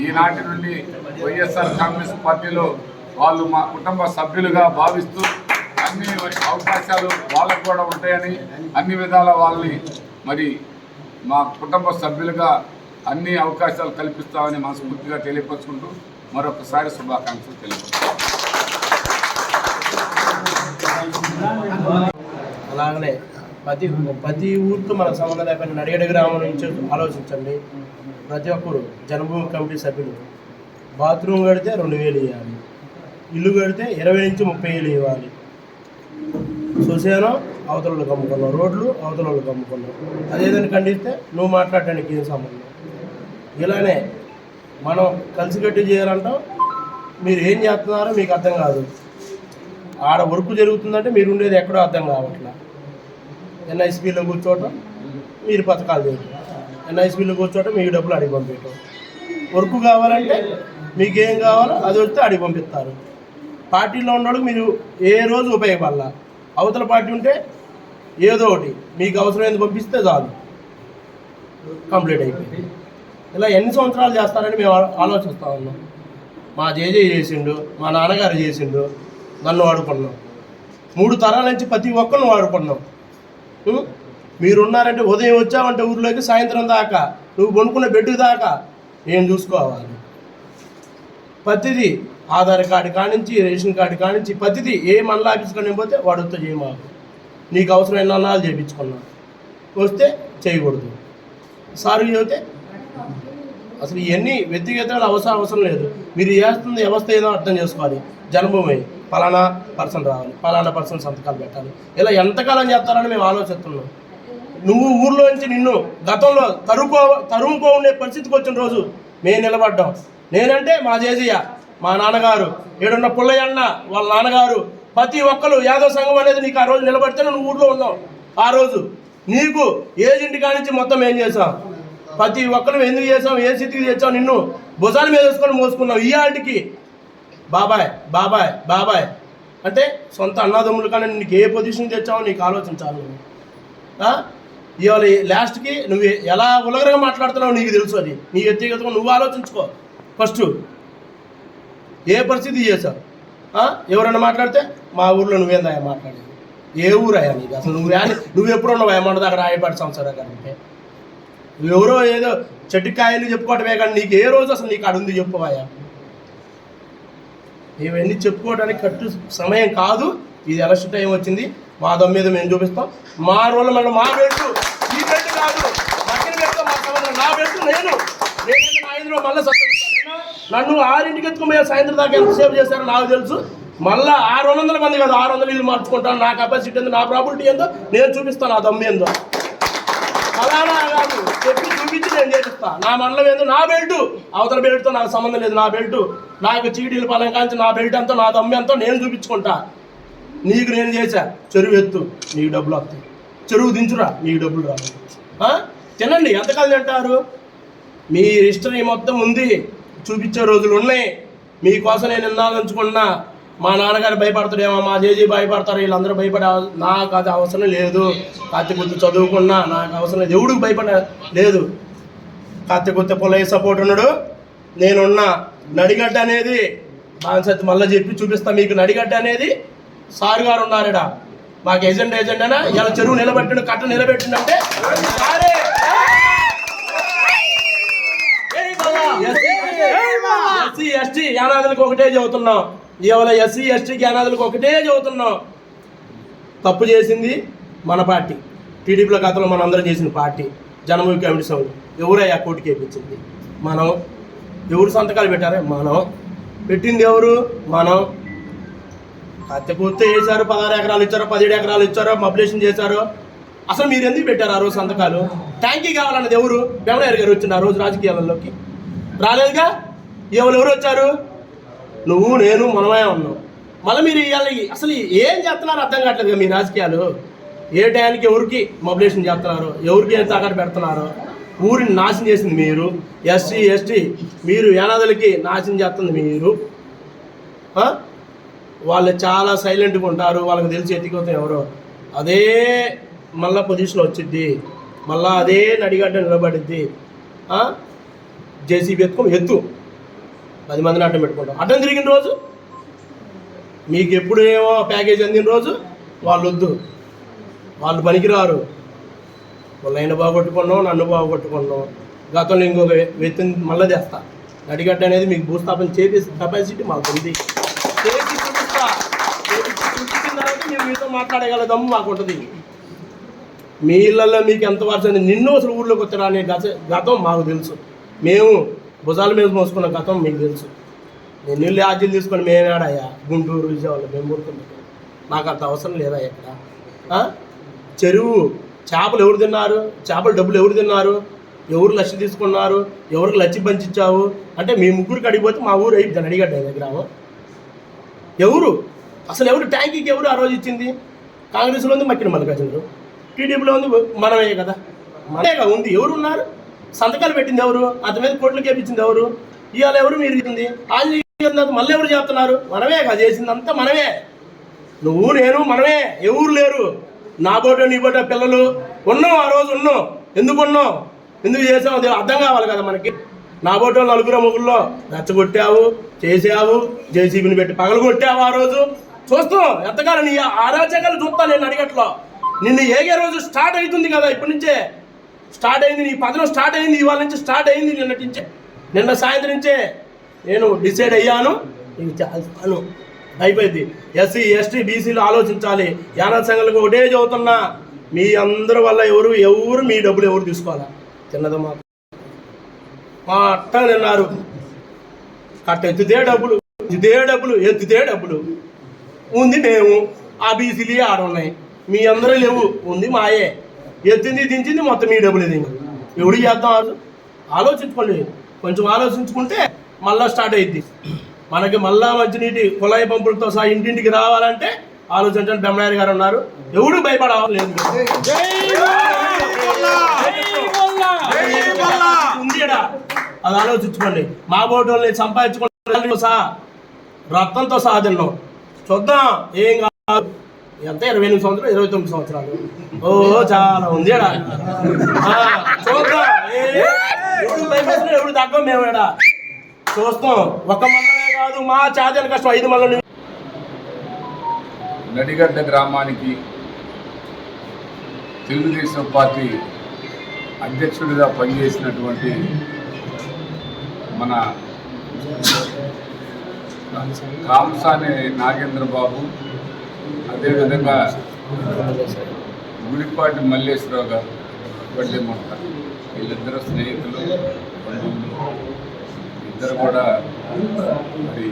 ఈనాటి నుండి వైఎస్ఆర్ కాంగ్రెస్ పార్టీలో వాళ్ళు మా కుటుంబ సభ్యులుగా భావిస్తూ అన్ని అవకాశాలు వాళ్ళకు కూడా ఉంటాయని అన్ని విధాల వాళ్ళని మరి మా కుటుంబ సభ్యులుగా అన్ని అవకాశాలు కల్పిస్తామని మనస్ఫూర్తిగా తెలియపరుచుకుంటూ మరొకసారి శుభాకాంక్షలు తెలియపరుచుకుంటాం అలాగనే ప్రతి ప్రతి ఊరికి మన సంబంధం లేకపోయిన గ్రామం నుంచి ఆలోచించండి. ప్రతి ఒక్కరు జనభూమి కమిటీ సభ్యులు. బాత్రూమ్ కడితే రెండు వేలు ఇవ్వాలి. ఇల్లు కడితే ఇరవై నుంచి ముప్పై వేలు ఇవ్వాలి. శ్మశానం అవతలకు అమ్ముకున్నాం రోడ్లు అవతలకు అమ్ముకున్నాం అదేదని ఖండిస్తే నువ్వు మాట్లాడటానికి ఏం సంబంధం ఇలానే మనం కలిసికట్టు చేయాలంటాం. మీరు ఏం చేస్తున్నారో మీకు అర్థం కాదు. ఆడ వర్క్ జరుగుతుందంటే మీరు ఉండేది ఎక్కడో అర్థం కావట్లా. ఎన్ఐసిపిలో కూర్చోవటం మీరు పథకాలు చేయటం. ఎన్ఐసిపిలో కూర్చోవటం మీకు డబ్బులు అడిగి పంపించటం వర్క్ కావాలంటే మీకు ఏం కావాలో అది వస్తే అడిగి పంపిస్తారు. పార్టీలో ఉన్నోళ్ళకి మీరు ఏ రోజు ఉపయోగపడాల? అవతల పార్టీ ఉంటే ఏదో ఒకటి. మీకు అవసరమైంది పంపిస్తే చాలు. కంప్లీట్ అయిపోయింది. ఇలా ఎన్ని సంవత్సరాలు చేస్తారని మేము ఆలోచిస్తూ ఉన్నాం. మా జేజే చేసిండు మా నాన్నగారు చేసిండు నన్ను వాడుకున్నాం. మూడు తరాల నుంచి ప్రతి ఒక్కరిని వాడుకున్నాం. మీరున్నారంటే ఉదయం వచ్చావంటే ఊర్లోకి సాయంత్రం దాకా. నువ్వు కొనుక్కున్న బెడ్ దాకా. నేను చూసుకోవాలి. ప్రతిదీ ఆధార్ కార్డు కానించి రేషన్ కార్డు కానించి ప్రతిదీ ఏ మండల ఆఫీస్కి పోతే వాడితో చేయమాకు. నీకు అవసరమైన అన్నాలు చేయించుకున్నా వస్తే చేయకూడదు. సార్ చదివితే అసలు ఇవన్నీ వ్యక్తిగతాలు అవసరం అవసరం లేదు. మీరు చేస్తున్న వ్యవస్థ ఏదో అర్థం చేసుకోవాలి. జన్మభూమి పలానా పర్సన్ రావాలి. పలానా పర్సన్ సంతకాలు పెట్టాలి. ఇలా ఎంతకాలం చేస్తారని మేము ఆలోచిస్తున్నాం. నువ్వు ఊర్లో నుంచి నిన్ను గతంలో తరుకో తరుముకో ఉండే పరిస్థితికి వచ్చిన రోజు మేము నిలబడ్డాం. నేనంటే మా జేజయ్య. మా నాన్నగారు ఏడున్న పుల్లయ్య అన్న వాళ్ళ నాన్నగారు ప్రతి ఒక్కరు యాదవ సంఘం అనేది నీకు ఆ రోజు నిలబడితేనే నువ్వు ఊళ్ళో ఉన్నావు. ఆ రోజు నీకు ఏజెంట్ కానించి మొత్తం ఏం చేసాం ప్రతి ఒక్కరు ఎందుకు చేసాం ఏ స్థితికి తెచ్చావు? నిన్ను భుజాల మీద వేసుకొని మోసుకున్నావు. ఈ ఆటికి బాబాయ్ బాబాయ్ బాబాయ్. అంటే సొంత అన్నదమ్ములు కానీ నీకు ఏ పొజిషన్ తెచ్చావో నీకు ఆలోచించాలి ఇవాళ లాస్ట్కి నువ్వు ఎలా ఉలగరగా మాట్లాడుతున్నావు నీకు తెలుసు అది. నీ వ్యక్తిగతంగా నువ్వు ఆలోచించుకో. ఫస్ట్ ఏ పరిస్థితి చేశారు? ఆ? ఎవరైనా మాట్లాడితే మా ఊర్లో నువ్వేందా మాట్లాడేది? ఏ ఊరయ్యా నీకు అసలు నువ్వు యాని- నువ్వు ఎప్పుడు ఉన్నావు ఏమన్నా దగ్గర రాయపాటి సంవత్సరం కంటే నువ్వెవరో ఏదో చెట్టుకాయలు చెప్పుకోవటమే కానీ నీకు ఏ రోజు అసలు నీకు అడుంది చెప్పువాయా? ఇవన్నీ చెప్పుకోవడానికి కట్టు సమయం కాదు. ఇది ఎలక్షన్ టైం వచ్చింది. మా దమ్ మీద మేము చూపిస్తాం. మా రోజు మనం మా బెల్ట్ ఈ బెల్ట్ కాదు. బెల్ట్ మా సంబంధం నా బెల్ట్ నేను. నేను నా మళ్ళీ నన్ను ఆరింటికి ఎత్తుకుపోయే సాయంత్రం దాకా ఎంతసేపు చేశారో నాకు తెలుసు. మళ్ళీ ఆరు వందల మంది కాదు ఆరు వందలు ఇల్లు మార్చుకుంటాను. నా కెపాసిటీ ఏందో నా ప్రాపర్టీ ఏందో నేను చూపిస్తాను ఆ దమ్ము ఏందో. అలానా కాదు. చెప్పి చూపించి నేను చేపిస్తా. నా మండలం ఏందో నా బెల్ట్ అవతల బెల్ట్తో నాకు సంబంధం లేదు నా బెల్ట్ నాకు చీటీలు పలం కాంచి నా బెల్ట్ ఎంతో నా దమ్ము ఎంతో నేను చూపించుకుంటా. నీకు నేను చేశా. చెరువు ఎత్తు నీకు డబ్బులు వస్తాయి. చెరువు దించురా నీకు డబ్బులు రావు. తినండి ఎంతకాలం తింటారు? మీ హిస్టరీ మొత్తం ఉంది. చూపించే రోజులు ఉన్నాయి. మీకోసం నేను వినాలనుకున్నా మా నాన్నగారు భయపడతాడేమో మా జేజీ భయపడతారు వీళ్ళందరూ భయపడే నాకు అది అవసరం లేదు. కత్తి గుర్తు చదువుకున్నా నాకు అవసరం లేదు. ఎవడికి భయపడ లేదు. కత్తి గుర్తు పొలయ్య సపోర్ట్ ఉన్నాడు. నేనున్నా. నడిగడ్డ అనేది బాన్సత్ మళ్ళీ చెప్పి చూపిస్తా మీకు. నడిగడ్డ అనేది సార్ గారు ఉన్నారడా మాకు ఏజెంట్ ఏజెంట్ అయినా ఇలా చెరువు నిలబెట్టిండు కట్ట నిలబెట్టిండంటే సారే. ఎస్సీ ఎస్టీ యానాదులకు ఒకటే చెబుతున్నాం. ఇవాళ ఎస్సీ ఎస్టీకి యానాదులకు ఒకటే చెబుతున్నాం. తప్పు చేసింది మన పార్టీ. టీడీపీలో గతంలో మనం అందరం చేసిన పార్టీ. జనభూమి కమిటీ సభ్యులు. ఎవరయ్యా కోటికి వేయించింది మనం. ఎవరు సంతకాలు పెట్టారే? మనం. పెట్టింది ఎవరు? మనం. కత్తి పూర్తి చేశారు పదహారు ఎకరాలు ఇచ్చారు పదిహేడు ఎకరాలు ఇచ్చారో పబ్లిషన్ చేశారు. అసలు మీరు ఎందుకు పెట్టారు ఆ రోజు సంతకాలు? ట్యాంకీ కావాలన్నది ఎవరు? వెంకయ్య గారు వచ్చిన ఆ రోజు రాజకీయాలలోకి. రాలేదుగా? ఎవరు ఎవరు వచ్చారు? నువ్వు నేను మనమే ఉన్నాం. మళ్ళీ మీరు ఇవాళ అసలు ఏం చేస్తున్నారు అర్థం కావట్లేదు మీ రాజకీయాలు? ఏ టయానికి ఎవరికి మొబిలేషన్ చేస్తున్నారు? ఎవరికి ఏం అక్కడ పెడుతున్నారు? ఊరిని నాశనం చేసింది మీరు. ఎస్సీ ఎస్టీ మీరు ఏనాదులకి నాశనం చేస్తుంది మీరు. వాళ్ళు చాలా సైలెంట్గా ఉంటారు. వాళ్ళకి తెలిసి ఎత్తికోతాం ఎవరో. అదే మళ్ళా పొజిషన్ వచ్చిద్ది. మళ్ళా అదే నడిగడ్డ నిలబడిద్ది. జేసీబీ ఎత్తుకొని ఎత్తు. పది మందిని అడ్డం పెట్టుకుంటాం. అడ్డం తిరిగిన రోజు? మీకు ఎప్పుడు ఏమో ప్యాకేజ్ అందిన రోజు? వాళ్ళు వద్దు వాళ్ళు పనికిరారు. వాళ్ళైన బాగొట్టుకున్నాం నన్ను బాగొట్టుకున్నాం. గతంలో ఇంకొక వ్యక్తిని మళ్ళీ తెస్తా. నడిగడ్డ అనేది మీకు భూస్థాపన చేసే కెపాసిటీ మాకు ఉంది చేసి చూపిస్తా. చూపించిన తర్వాత మేము మీతో మాకు ఉంటుంది మీ ఇళ్ళల్లో మీకు ఎంత వర్షం నిన్ను అసలు ఊళ్ళోకి వచ్చారా అనే గత గతం మాకు తెలుసు. మేము భుజాల మీద మోసుకున్న గతం మీకు తెలుసు. నేను నీళ్ళు ఆజ్యం తీసుకొని మేమేడాయా గుంటూరు విజయవాడ మేము ఊరుకుంటాం నాకు అంత అవసరం లేదా ఇక్కడ? చెరువు చేపలు ఎవరు తిన్నారు? చేపలు డబ్బులు ఎవరు తిన్నారు? ఎవరు లక్ష తీసుకున్నారు? ఎవరికి లచ్చి పంచిచ్చావు? అంటే మీ ముగ్గురికి అడిగిపోతే మా ఊరు అయిపోయింది అడిగడ్డ గ్రామం. ఎవరు? అసలు ఎవరు ట్యాంకీకి ఎవరు ఆ రోజు ఇచ్చింది? కాంగ్రెస్లో ఉంది మక్కిన మల్లికార్జునుడు. టీడీపీలో ఉంది మనమే కదా. మనేగా ఉంది. ఎవరు ఉన్నారు సంతకాలు పెట్టింది ఎవరు? అతని మీద కోట్లు కేపించింది ఎవరు? ఇవాళ ఎవరు మీరు ఇచ్చింది మళ్ళీ ఎవరు చేస్తున్నారు? మనమే కదా చేసింది అంతా మనమే. నువ్వు నేను మనమే. ఎవరు లేరు? నా బోటో నీ బోటో పిల్లలు. ఉన్నాం ఆ రోజు ఉన్నాం. ఎందుకు ఉన్నాం? ఎందుకు చేసావు అది అర్థం కావాలి కదా మనకి. నా బోటో నలుగురు ముగ్గురులో రెచ్చగొట్టావు చేసావు జేసీబీని పెట్టి పగలగొట్టావు ఆ రోజు. చూస్తాం ఎంతకాలం నీ అరాచకాలు చూస్తా నేను అడిగట్లో. నిన్ను ఏగే రోజు స్టార్ట్ అవుతుంది కదా ఇప్పటి నుంచే? స్టార్ట్ అయింది నీ పదనం స్టార్ట్ అయింది ఇవాళ నుంచి స్టార్ట్ అయింది నిన్నటి నుంచే. నిన్న సాయంత్రం నుంచే నేను డిసైడ్ అయ్యాను. నేను చేస్తాను అయిపోయింది. ఎస్సీ ఎస్టీ బీసీలు ఆలోచించాలి. యానా సంఘాలకు ఒకటే చదువుతున్నా. మీ అందరి వల్ల ఎవరు ఎవరు మీ డబ్బులు ఎవరు తీసుకోవాలా చిన్నదమ్మా మా అట్ట నిన్నారు. కట్ట ఎత్తుదే డబ్బులు ఇదే డబ్బులు ఎత్తుదే డబ్బులు. ఉంది మేము. ఆ బీసీలు ఆడ ఉన్నాయి మీ అందరూ లేవు. ఉంది మాయే. ఎత్తింది దించింది మొత్తం మీ డబ్బులు ఇది ఎవడు చేద్దాం ఆలో- ఆలోచించుకోండి. కొంచెం ఆలోచించుకుంటే మళ్ళా స్టార్ట్ అయ్యిద్ది మనకి మళ్ళా మంచినీటి కుళాయి పంపులతో సహా ఇంటింటికి రావాలంటే ఆలోచించండి. బెమ్మనాయుడు గారు ఉన్నారు. ఎవడు భయపడలేదు ఉంది. అది ఆలోచించుకోండి. మా బోటు వాళ్ళని సంపాదించుకుంటే సహా రక్తంతో సహా తిన్నాం. చూద్దాం. ఏం కాదు. ఎంత ఇరవై ఎనిమిది సంవత్సరాలు ఇరవై తొమ్మిది సంవత్సరాలు. ఓ చాలా ఉంది ఈడ. ఆ, చూద్దాం. ఎవడు తగ్గం మేము చూస్తాం. ఒక మల్లమే కాదు మా చాదల కష్టం. ఐదు మల్లలు నడిగడ్డ గ్రామానికి తెలుగుదేశం పార్టీ అధ్యక్షుడిగా పనిచేసినటువంటి మన కాంసానే నాగేంద్ర బాబు అదేవిధంగా గుడిపాటి మల్లేశ్వరరావు గారు వడ్లేమంట వీళ్ళిద్దరు స్నేహితులు ఇద్దరు కూడా మరి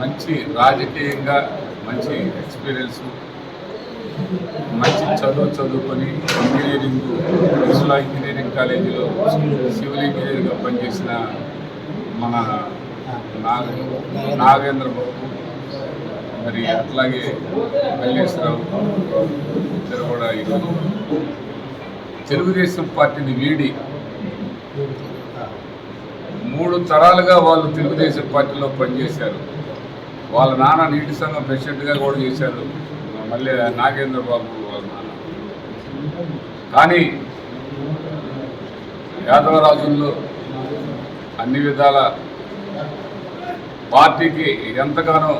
మంచి రాజకీయంగా మంచి ఎక్స్పీరియన్స్ మంచి చదువు చదువుకొని ఇంజనీరింగ్ విశ్వ ఇంజనీరింగ్ కాలేజీలో సివిల్ ఇంజనీర్గా పనిచేసిన మన నాగ నాగేంద్ర బాబు మరి అట్లాగే మల్లేశ్వరరావు ఇద్దరు కూడా ఈరోజు తెలుగుదేశం పార్టీని వీడి మూడు తరాలుగా వాళ్ళు తెలుగుదేశం పార్టీలో పనిచేశారు. వాళ్ళ నాన్న నీటి సంఘం ప్రెసిడెంట్గా కూడా చేశారు. మళ్ళీ నాగేంద్ర బాబు వాళ్ళ నాన్న. కానీ యాదవరాజుల్లో అన్ని విధాల పార్టీకి ఎంతగానో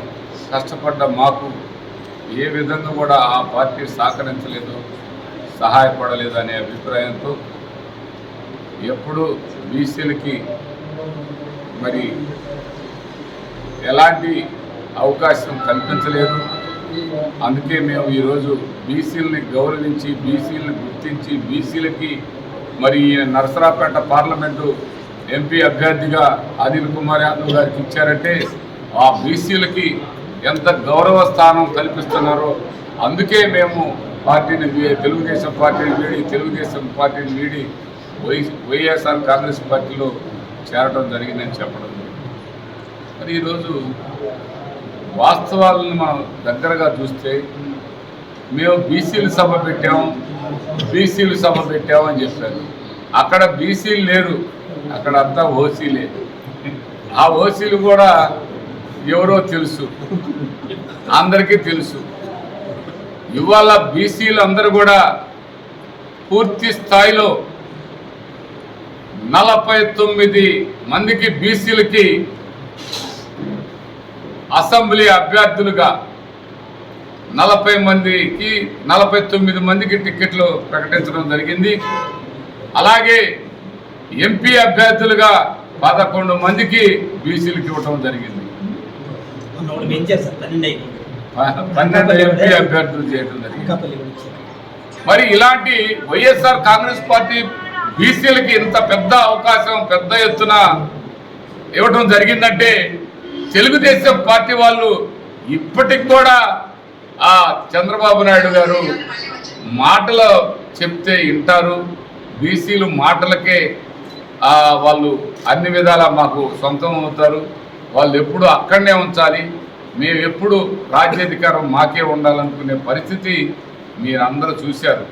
కష్టపడ్డ మాకు ఏ విధంగా కూడా ఆ పార్టీ సహకరించలేదు సహాయపడలేదు అనే అభిప్రాయంతో ఎప్పుడు బీసీలకి మరి ఎలాంటి అవకాశం కల్పించలేదు. అందుకే మేము ఈరోజు బీసీలని గౌరవించి బీసీలను గుర్తించి బీసీలకి మరి ఈయన పార్లమెంటు ఎంపీ అభ్యర్థిగా అనిల్ కుమార్ యాదవ్ గారికి ఇచ్చారంటే ఆ బీసీలకి ఎంత గౌరవ స్థానం కల్పిస్తున్నారో అందుకే మేము పార్టీని తెలుగుదేశం పార్టీని వీడి తెలుగుదేశం పార్టీని వీడి వై వైఎస్ఆర్ కాంగ్రెస్ పార్టీలో చేరడం జరిగిందని చెప్పడం మరి ఈరోజు వాస్తవాలను మనం దగ్గరగా చూస్తే మేము బీసీలు సభ పెట్టాము బీసీలు సభ పెట్టాము అని చెప్పారు. అక్కడ బీసీలు లేరు అక్కడ అంతా ఓసీలే. ఆ ఓసీలు కూడా ఎవరో తెలుసు. అందరికీ తెలుసు. ఇవాళ బీసీలు అందరూ కూడా పూర్తి స్థాయిలో నలభై తొమ్మిది మందికి బీసీలకి అసెంబ్లీ అభ్యర్థులుగా నలభై మందికి నలభై తొమ్మిది మందికి టిక్కెట్లు ప్రకటించడం జరిగింది. అలాగే ఎంపీ అభ్యర్థులుగా పదకొండు మందికి బీసీలకు ఇవ్వడం జరిగింది. పెంచారు సార్ పన్నెండు అయింది ప- పన్నెండు ఎంపీ అభ్యర్థులు చేయడం మరి ఇలాంటి వైఎస్ఆర్ కాంగ్రెస్ పార్టీ బీసీలకి ఇంత పెద్ద అవకాశం పెద్ద ఎత్తున ఇవ్వడం జరిగిందంటే తెలుగుదేశం పార్టీ వాళ్ళు ఇప్పటికి కూడా ఆ చంద్రబాబు నాయుడు గారు మాటలు చెప్తే వింటారు. బీసీలు మాటలకే వాళ్ళు అన్ని విధాలా మాకు సొంతం అవుతారు. వాళ్ళు ఎప్పుడు అక్కడనే ఉంచాలి. మేము ఎప్పుడు రాజ్యాధికారం మాకే ఉండాలనుకునే పరిస్థితి మీరందరూ చూశారు.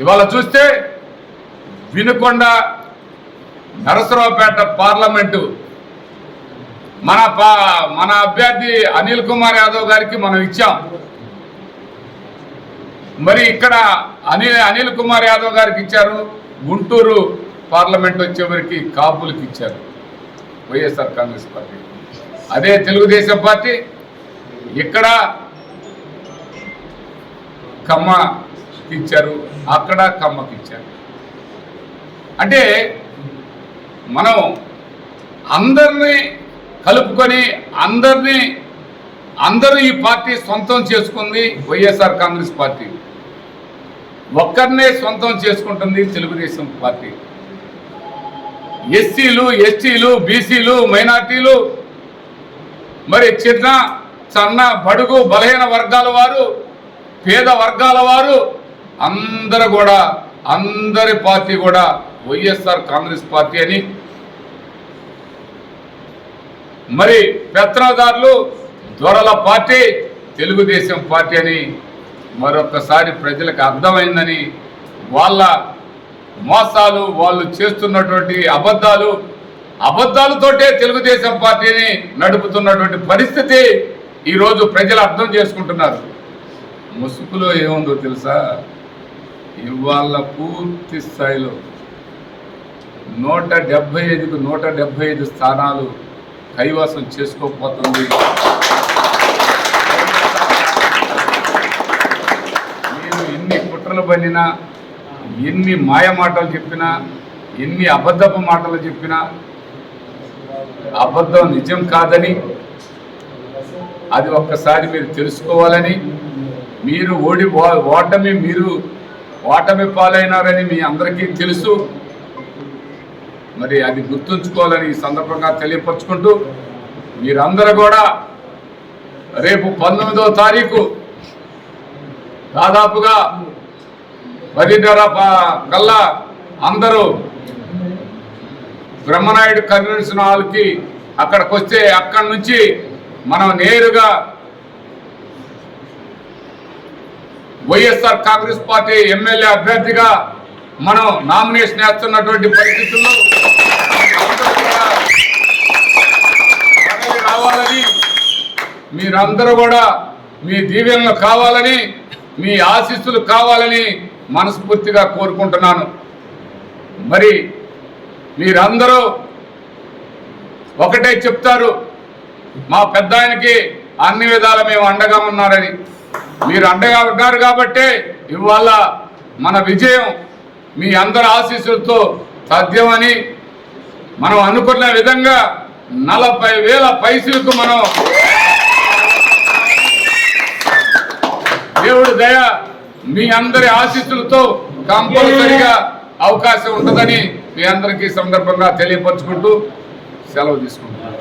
ఇవాళ చూస్తే వినుకొండ నరసరావుపేట పార్లమెంటు మన పా మన అభ్యర్థి అనిల్ కుమార్ యాదవ్ గారికి మనం ఇచ్చాం. మరి ఇక్కడ అనిల్ అనిల్ కుమార్ యాదవ్ గారికి ఇచ్చారు. గుంటూరు పార్లమెంట్ వచ్చేవరకు కాపులకి ఇచ్చారు. వైఎస్ఆర్ కాంగ్రెస్ పార్టీ. అదే తెలుగుదేశం పార్టీ ఇక్కడ కమ్మకి ఇచ్చారు అక్కడ కమ్మకి ఇచ్చారు. అంటే మనం అందరినీ కలుపుకొని అందరినీ అందరూ ఈ పార్టీ సొంతం చేసుకుంది వైఎస్ఆర్ కాంగ్రెస్ పార్టీ. ఒక్కరినే సొంతం చేసుకుంటుంది తెలుగుదేశం పార్టీ. ఎస్సీలు ఎస్టీలు బీసీలు మైనార్టీలు మరి చిన్న సన్న బడుగు బలహీన వర్గాల వారు పేద వర్గాల వారు అందరూ కూడా అందరి పార్టీ కూడా వైఎస్ఆర్ కాంగ్రెస్ పార్టీ అని. మరి పెత్తనదారులు దొరల పార్టీ తెలుగుదేశం పార్టీ అని మరొకసారి ప్రజలకు అర్థమైందని వాళ్ళ మోసాలు వాళ్ళు చేస్తున్నటువంటి అబద్ధాలు అబద్ధాలతోటే తెలుగుదేశం పార్టీని నడుపుతున్నటువంటి పరిస్థితి ఈరోజు ప్రజలు అర్థం చేసుకుంటున్నారు. ముసుగులో ఏముందో తెలుసా? ఇవాళ పూర్తి స్థాయిలో నూట డెబ్బై ఐదుకు నూట డెబ్బై ఐదు స్థానాలు కైవసం చేసుకోకపోతుంది. మీరు ఎన్ని కుట్రలు పన్నినా ఎన్ని మాయ మాటలు చెప్పినా ఎన్ని అబద్ధపు మాటలు చెప్పినా అబద్ధం నిజం కాదని అది ఒక్కసారి మీరు తెలుసుకోవాలని మీరు ఓడి ఓటమి మీరు ఓటమి పాలైనారని మీ అందరికీ తెలుసు. మరి అది గుర్తుంచుకోవాలని ఈ సందర్భంగా తెలియపరుచుకుంటూ మీరందరూ కూడా రేపు పంతొమ్మిదవ తారీఖు దాదాపుగా పదిన్నర కల్లా అందరూ బ్రహ్మనాయుడు కన్వెన్షన్ హాల్కి అక్కడికి వస్తే అక్కడి నుంచి మనం నేరుగా వైఎస్ఆర్ కాంగ్రెస్ పార్టీ ఎమ్మెల్యే అభ్యర్థిగా మనం నామినేషన్ వేస్తున్నటువంటి పరిస్థితుల్లో రావాలని మీరందరూ కూడా మీ దీవెనలు కావాలని మీ ఆశీస్సులు కావాలని మనస్ఫూర్తిగా కోరుకుంటున్నాను. మరి మీరందరూ ఒకటే చెప్తారు. మా పెద్ద ఆయనకి అన్ని విధాల మేము అండగా ఉన్నారని. మీరు అండగా ఉన్నారు కాబట్టే ఇవాళ మన విజయం మీ అందరి ఆశీస్సులతో సాధ్యమని మనం అనుకున్న విధంగా నలభై వేల పైసలకు మనం దేవుడు దయ మీ అందరి ఆశీస్సులతో కంపల్సరిగా అవకాశం ఉంటుందని మీ అందరికీ సందర్భంగా తెలియపరచుకుంటూ సెలవు తీసుకుంటున్నాను.